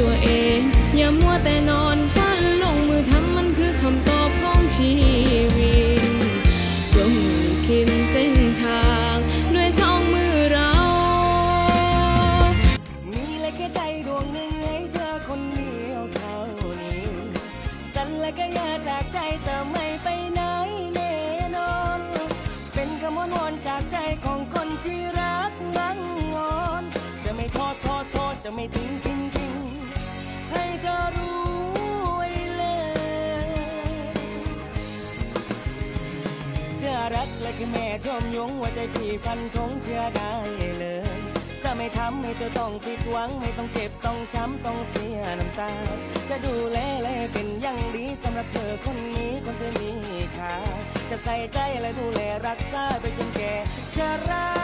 ตัวเอง อย่ามัวแต่นอนฝันลงมือทำมันคือคำตอบของชีวิตจงคิดเส้นทางด้วยสองมือเรา มีและแค่ใจดวงหนึ่งให้เธอคนเดียวเท่านี้ สันและก็อยาจากใจจะไม่ไปไหนแน่นอน เป็นคำวอนวอนจากใจของคนที่รักงังงอน จะไม่ทอดทอดทอดจะไม่ทิ้งทิ้ง ชื่อรักและคือแม่ชมยงว่าใจพี่ฟันทงเชื่อได้เลย จะไม่ทำให้เธอต้องผิดหวัง ไม่ต้องเจ็บต้องช้ำต้องเสียน้ำตา จะดูแลและเป็นอย่างดีสำหรับเธอคนนี้คนเธอมีค่าจะใส่ใจและดูแลรักษาไปจนแก่ชรา